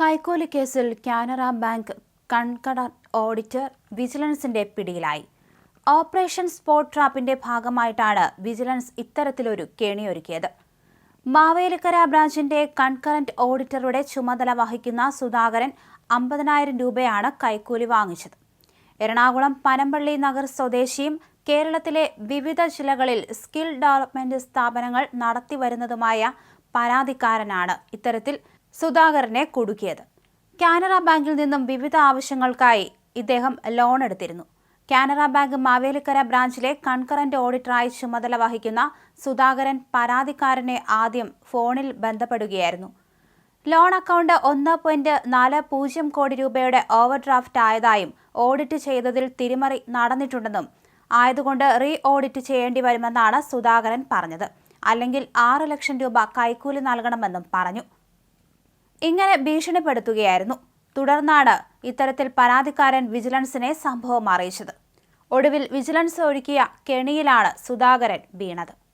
കൈക്കൂലി കേസിൽ കാനറ ബാങ്ക് കൺകട ഓഡിറ്റർ വിജിലൻസിന്റെ പിടിയിലായി. ഓപ്പറേഷൻ സ്പോട്ട് ട്രാപ്പിന്റെ ഭാഗമായിട്ടാണ് വിജിലൻസ് ഇത്തരത്തിലൊരു കെണിയൊരുക്കിയത്. മാവേലിക്കര ബ്രാഞ്ചിന്റെ കൺകറന്റ് ഓഡിറ്ററുടെ ചുമതല വഹിക്കുന്ന സുധാകരൻ അമ്പതിനായിരം രൂപയാണ് കൈക്കൂലി വാങ്ങിച്ചത്. എറണാകുളം പനമ്പള്ളി നഗർ സ്വദേശിയും കേരളത്തിലെ വിവിധ ജില്ലകളിൽ സ്കിൽ ഡെവലപ്മെന്റ് സ്ഥാപനങ്ങൾ നടത്തിവരുന്നതുമായ പരാതിക്കാരനാണ്. ഇത്തരത്തിൽ സുധാകരനെ കുടുക്കിയത്. കാനറ ബാങ്കിൽ നിന്നും വിവിധ ആവശ്യങ്ങൾക്കായി ഇദ്ദേഹം ലോൺ എടുത്തിരുന്നു. കാനറ ബാങ്ക് മാവേലിക്കര ബ്രാഞ്ചിലെ കൺകറന്റ് ഓഡിറ്ററായി ചുമതല വഹിക്കുന്ന സുധാകരൻ പരാതിക്കാരനെ ആദ്യം ഫോണിൽ ബന്ധപ്പെടുകയായിരുന്നു. ലോൺ അക്കൗണ്ട് ഒന്ന് പോയിന്റ് നാല് പൂജ്യം കോടി രൂപയുടെ ഓവർ ഡ്രാഫ്റ്റ് ആയതായും ഓഡിറ്റ് ചെയ്തതിൽ തിരിമറി നടന്നിട്ടുണ്ടെന്നും ആയതുകൊണ്ട് റീ ഓഡിറ്റ് ചെയ്യേണ്ടി വരുമെന്നാണ് സുധാകരൻ പറഞ്ഞത്. അല്ലെങ്കിൽ ആറ് ലക്ഷം രൂപ കൈക്കൂലി നൽകണമെന്നും പറഞ്ഞു. ഇങ്ങനെ ഭീഷണിപ്പെടുത്തുകയായിരുന്നു. തുടർന്നാണ് ഇത്തരത്തിൽ പരാതിക്കാരൻ വിജിലൻസിനെ സംഭവം അറിയിച്ചത്. ഒടുവിൽ വിജിലൻസ് ഒരുക്കിയ കെണിയിലാണ് സുധാകരൻ വീണത്.